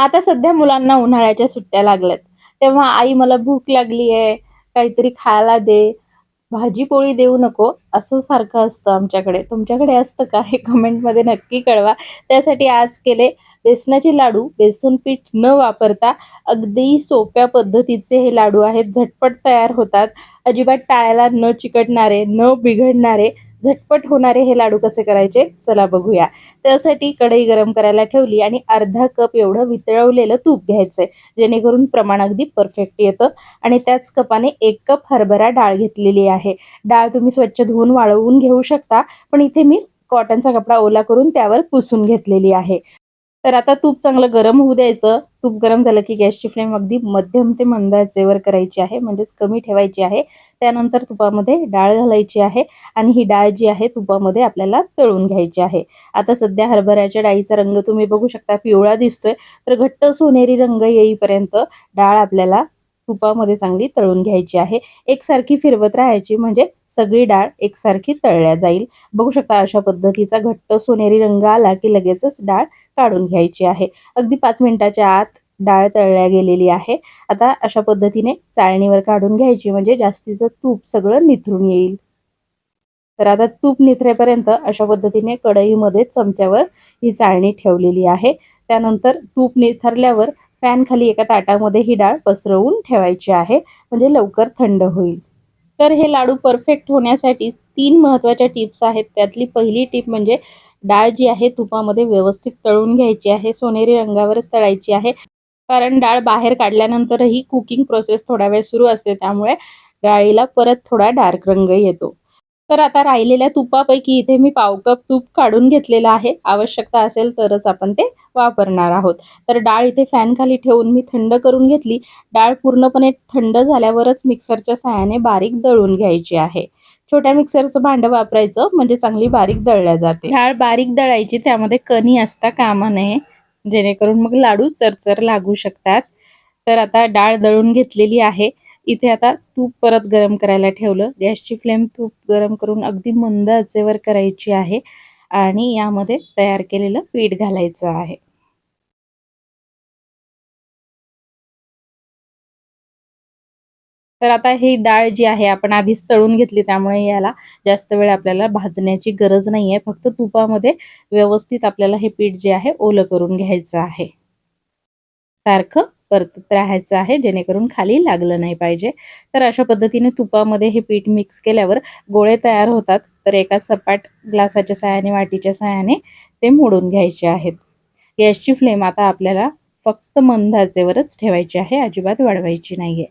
आता सध्या मुलांना उन्हाळ्याच्या सुट्ट्या लागल्यात. तेव्हा आई मला भूक लागली आहे काहीतरी खायला दे भाजी पोळी देऊ नको. असं सारखं असतं आमच्याकडे. तुमच्याकडे असतं का? हे कमेंटमध्ये नक्की कळवा. त्यासाठी आज केले बेसनाचे लाडू. बेसन पीठ न वापरता अगदी सोप्या पद्धतीचे हे लाडू आहेत. झटपट तयार होतात. अजिबात टाळ्याला न चिकटणारे न बिघडणारे झटपट होणारे हे लाडू कसे करायचे? चला बघूया. त्यासाठी कढई गरम करायला ठेवली आणि अर्धा कप एवढं वितळवलेलं तूप घ्यायचंय जेणेकरून प्रमाण अगदी परफेक्ट येतं. आणि त्याच कपाने एक कप हरभरा डाळ घेतलेली आहे. डाळ तुम्ही स्वच्छ धुवून वाळवून घेऊ शकता पण इथे मी कॉटनचा कपडा ओला करून त्यावर पुसून घेतलेली आहे. तर आता तूप चांगलं गरम होऊ द्यायचं. तूप गरम झालं की गॅसची फ्लेम अगदी मध्यम ते मंद आचेवर करायची आहे. म्हणजेच कमी ठेवायची आहे. त्यानंतर तुपामध्ये डाळ घालायची आहे आणि ही डाळ जी आहे तुपामध्ये आपल्याला तळून घ्यायची आहे. आता सध्या हरभऱ्याच्या डाळीचा रंग तुम्ही बघू शकता पिवळा दिसतोय. तर घट्ट सोनेरी रंग येईपर्यंत डाळ आपल्याला तुपामध्ये चांगली तळून घ्यायची आहे. एकसारखी फिरवत राहायची म्हणजे सगळी डाळ एकसारखी तळल्या जाईल. बघू शकता अशा पद्धतीचा घट्ट सोनेरी रंग आला की लगेचच डाळ काढून घ्यायची आहे. अगदी पाच मिनिटाच्या आत डाळ तळल्या गेलेली आहे. आता अशा पद्धतीने चाळणीवर काढून घ्यायची म्हणजे जास्तीचं तूप सगळं निथरून येईल. तर आता तूप निथरेपर्यंत अशा पद्धतीने कढईमध्ये चमच्यावर ही चाळणी ठेवलेली आहे. त्यानंतर तूप निथरल्यावर फॅन खाली एका ताटामध्ये ही डाळ पसरवून ठेवायची आहे म्हणजे लवकर थंड होईल. तर हे लाडू परफेक्ट होण्यासाठी तीन महत्त्वाच्या टिप्स आहेत. त्यातली पहिली टिप म्हणजे डाळ जी आहे तुपामध्ये व्यवस्थित तळून घ्यायची आहे सोनेरी रंगावरच तळायची आहे. कारण डाळ बाहेर काढल्यानंतरही कुकिंग प्रोसेस थोडा वेळ सुरू असते त्यामुळे डाळीला परत थोडा डार्क रंग येतो. तर आता राहिलेल्या तुपापैकी इथे मी पाव कप तूप काढून घेतलेलं आहे. आवश्यकता असेल तरच आपण ते वापरणार आहोत. तर डाळ इथे फॅन खाली ठेवून मी थंड करून घेतली. डाळ पूर्णपणे थंड झाल्यावरच मिक्सरच्या साहाय्याने बारीक दळून घ्यायची आहे. छोट्या मिक्सरचं भांडं वापरायचं म्हणजे चांगली बारीक दळल्या जाते. डाळ बारीक दळायची त्यामध्ये कणी असता कामा नये. जेणेकरून मग लाडू चरचर लागू शकतात. तर आता डाळ दळून घेतलेली आहे. इथे आता तूप परत गरम करायला ठेवलं. गॅसची फ्लेम तूप गरम करून अगदी मंद आचेवर करायची आहे. आणि यामध्ये तयार केलेलं पीठ घालायचं आहे. तर आता ही डाळ जी आहे आपण आधीच तळून घेतली त्यामुळे याला जास्त वेळ आपल्याला भाजण्याची गरज नाही आहे फक्त तुपामध्ये व्यवस्थित आपल्याला हे पीठ जे आहे ओलं करून घ्यायचं आहे. सारखं परतत राहायचं आहे जेणेकरून खाली लागलं नाही पाहिजे. तर अशा पद्धतीने तुपामध्ये हे पीठ मिक्स केल्यावर गोळे तयार होतात. तर एका सपाट ग्लासाच्या सहाय्याने वाटीच्या सहाय्याने ते मोडून घ्यायचे आहेत. गॅसची फ्लेम आता आपल्याला फक्त मंद आचेवरच ठेवायची आहे अजिबात वाढवायची नाहीये.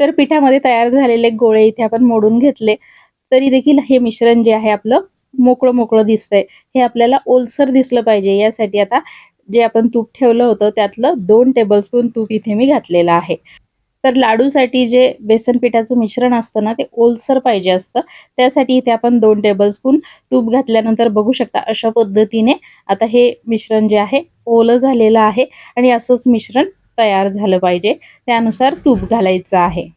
तर पिठामध्ये तयार झालेले गोळे इथे आपण मोडून घेतले. तरी देखील हे मिश्रण जे आहे आपलं मोकळं मोकळं दिसतंय. हे आपल्याला ओलसर दिसलं पाहिजे. यासाठी आता जे आपण तूप ठेवलं होतं त्यातलं दोन टेबलस्पून तूप इथे मी घातलेलं आहे. तर लाडूसाठी जे बेसन पिठाचं मिश्रण असतं ना ते ओलसर पाहिजे असतं. त्यासाठी इथे आपण दोन टेबलस्पून तूप घातल्यानंतर बघू शकता अशा पद्धतीने आता हे मिश्रण जे आहे ओलं झालेलं आहे. आणि असंच मिश्रण तयार झालं पाहिजे. त्यानुसार तूप घालायचं आहे.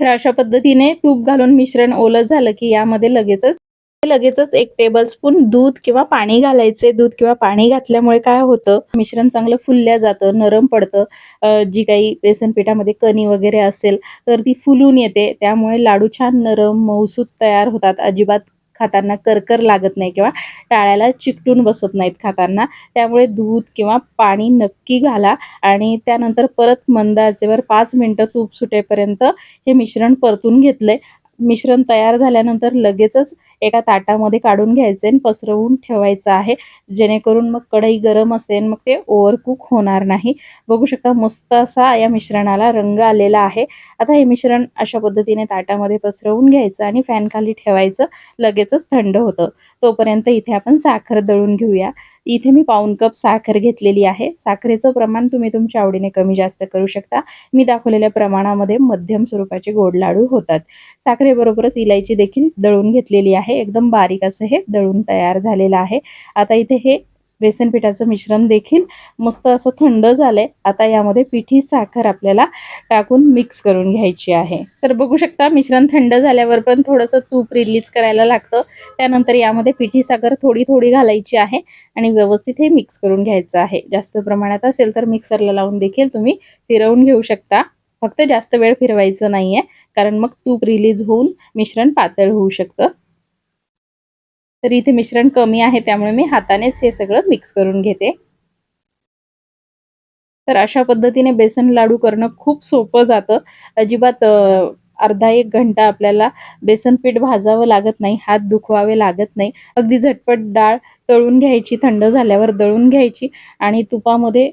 तर अशा पद्धतीने तूप घालून मिश्रण ओलं झालं की यामध्ये लगेचच लगेचच एक टेबलस्पून दूध किंवा पाणी घालायचे. दूध किंवा पाणी घातल्यामुळे काय होतं? मिश्रण चांगलं फुलल्या जातं नरम पडतं. जी काही बेसन पिठामध्ये कणी वगैरे असेल तर ती फुलून येते. त्यामुळे लाडू छान नरम मऊसूत तयार होतात. अजिबात खाताना करकर लागत नाही किंवा टाळ्याला चिकटून बसत नाहीत खाताना. त्यामुळे दूध किंवा पाणी नक्की घाला आणि त्यानंतर परत मंद आचेवर पाच मिनटं तूप सुटेपर्यंत हे मिश्रण परतून घेतलंय. मिश्रण तयार झाल्यानंतर लगेचच एका ताटामध्ये काढून घ्यायचे आणि पसरवून ठेवायचं आहे. जेणेकरून मग कढई गरम असेल मग ते ओव्हरकुक होणार नाही. बघू शकता मस्त असा या मिश्रणाला रंग आलेला आहे. आता हे मिश्रण अशा पद्धतीने ताटामध्ये पसरवून घ्यायचं आणि फॅन खाली ठेवायचं. लगेचच थंड होतं. तोपर्यंत इथे आपण साखर दळून घेऊया. इथे मी पाऊन कप साखर घेतलेली आहे. साखरेचं प्रमाण तुम्ही तुमच्या आवडीने कमी जास्त करू शकता. मी दाखवलेल्या प्रमाणामध्ये मध्यम स्वरूपाचे गोड लाडू होतात. साखरेबरोबरच इलायची देखील दळून घेतलेली आहे. एकदम बारीक असं हे दळून तयार झालेलं आहे. आता इथे हे बेसन पिठाचं मिश्रण देखील मस्त असं थंड झालंय. आता यामध्ये पिठी साखर आपल्याला टाकून मिक्स करून घ्यायची आहे. तर बघू शकता मिश्रण थंड झाल्यावर पण थोडंसं तूप रिलीज करायला लागतं. त्यानंतर यामध्ये पिठी साखर थोडी थोडी घालायची आहे आणि व्यवस्थित हे मिक्स करून घ्यायचं आहे. जास्त प्रमाणात असेल तर मिक्सरला लावून देखील तुम्ही फिरवून घेऊ शकता. फक्त जास्त वेळ फिरवायचं नाहीये कारण मग तूप रिलीज होऊन मिश्रण पातळ होऊ शकतं. तर इथे मिश्रण कमी आहे त्यामुळे मी हातानेच हे सगळं मिक्स करून घेते. तर अशा पद्धतीने बेसन लाडू करणं खूप सोपं जातं. अजिबात अर्धा एक घंटा आपल्याला बेसन पीठ भाजावं लागत नाही हात दुखवावे लागत नाही. अगदी झटपट डाळ तळून घ्यायची थंड झाल्यावर दळून घ्यायची आणि तुपामध्ये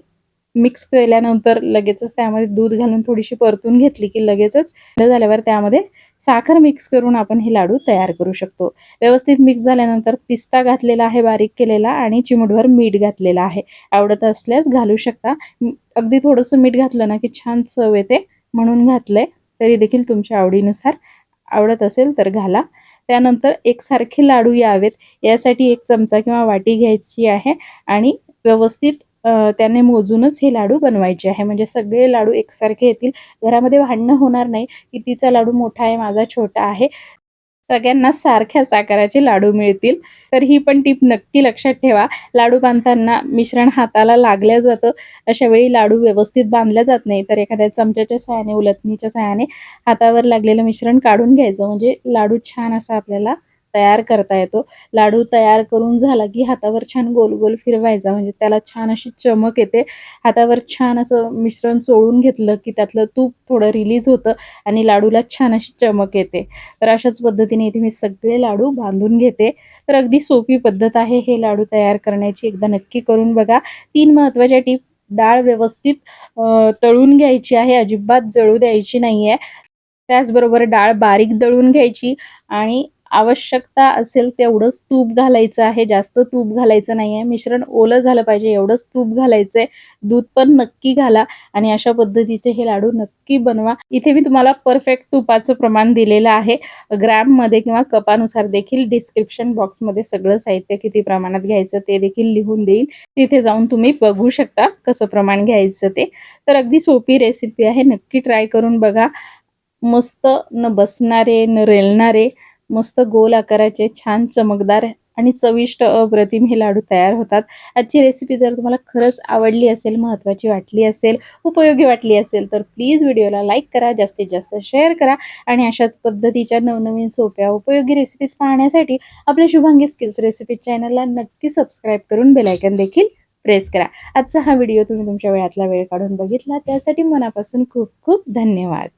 मिक्स केल्यानंतर लगेचच त्यामध्ये दूध घालून थोडीशी परतून घेतली की लगेचच झाल्यावर त्यामध्ये साखर मिक्स करून आपण हे लाडू तयार करू शकतो. व्यवस्थित मिक्स झाल्यानंतर पिस्ता घातलेला आहे बारीक केलेला आणि चिमूटभर मीठ घातलेला आहे. आवडत असल्यास घालू शकता. अगदी थोडंसं मीठ घातलं ना की छान चव येते म्हणून घातलंय. तरी देखील तुमच्या आवडीनुसार आवडत असेल तर घाला. त्यानंतर एकसारखे लाडू यावेत. यासाठी एक चमचा किंवा वाटी घ्यायची आहे आणि व्यवस्थित त्याने मोजूनच हे लाडू बनवायचे आहे. म्हणजे सगळे लाडू एकसारखे येतील. घरामध्ये भांडणं होणार नाही. की तिचा लाडू मोठा आहे माझा छोटा आहे. सगळ्यांना सारख्याच आकाराचे लाडू मिळतील. तर ही पण टीप नक्की लक्षात ठेवा. लाडू बांधताना मिश्रण हाताला लागल्या जातं. अशा वेळी लाडू व्यवस्थित बांधल्या जात नाही. तर एखाद्या चमच्याच्या सहाय्याने उलटणीच्या सहाय्याने हातावर लागलेलं मिश्रण काढून घ्यायचं. म्हणजे लाडू छान असा आपल्याला तयार करता येतो. लाडू तयार करून झाला की हातावर छान गोल गोल फिरवायचा. म्हणजे त्याला छान अशी चमक येते. हातावर छान असं मिश्रण चोळून घेतलं की त्यातलं तूप थोडं रिलीज होतं आणि लाडूला छान अशी चमक येते. तर अशाच पद्धतीने इथे मी सगळे लाडू बांधून घेते. तर अगदी सोपी पद्धत आहे हे लाडू तयार करण्याची. एकदा नक्की करून बघा. तीन महत्त्वाच्या टीप. डाळ व्यवस्थित तळून घ्यायची आहे. अजिबात जळू द्यायची नाही आहे त्याचबरोबर डाळ बारीक दळून घ्यायची आणि आवश्यकता असेल तेवढंच तूप घालायचं आहे. जास्त तूप घालायचं नाही आहे मिश्रण ओलं झालं पाहिजे. एवढंच तूप घालायचं आहे दूध पण नक्की घाला आणि अशा पद्धतीचे हे लाडू नक्की बनवा. इथे मी तुम्हाला परफेक्ट तुपाचं प्रमाण दिलेलं आहे. ग्रॅममध्ये किंवा कपानुसार देखील डिस्क्रिप्शन बॉक्समध्ये सगळं साहित्य किती प्रमाणात घ्यायचं ते देखील लिहून देईल. तिथे जाऊन तुम्ही बघू शकता कसं प्रमाण घ्यायचं ते. तर अगदी सोपी रेसिपी आहे. नक्की ट्राय करून बघा. मस्त न बसणारे न रेलणारे मस्त गोल आकाराचे छान चमकदार आणि चविष्ट अप्रतिम हे लाडू तयार होतात. आजची रेसिपी जर तुम्हाला खरंच आवडली असेल महत्त्वाची वाटली असेल उपयोगी वाटली असेल तर प्लीज व्हिडिओला लाईक करा जास्तीत जास्त शेअर करा आणि अशाच पद्धतीच्या नवनवीन सोप्या उपयोगी रेसिपीज पाहण्यासाठी आपल्या शुभांगी स्किल्स रेसिपी चॅनलला नक्की सबस्क्राईब करून बेलायकन देखील प्रेस करा. आजचा हा व्हिडिओ तुम्ही तुमच्या वेळातला वेळ काढून बघितला त्यासाठी मनापासून खूप खूप धन्यवाद.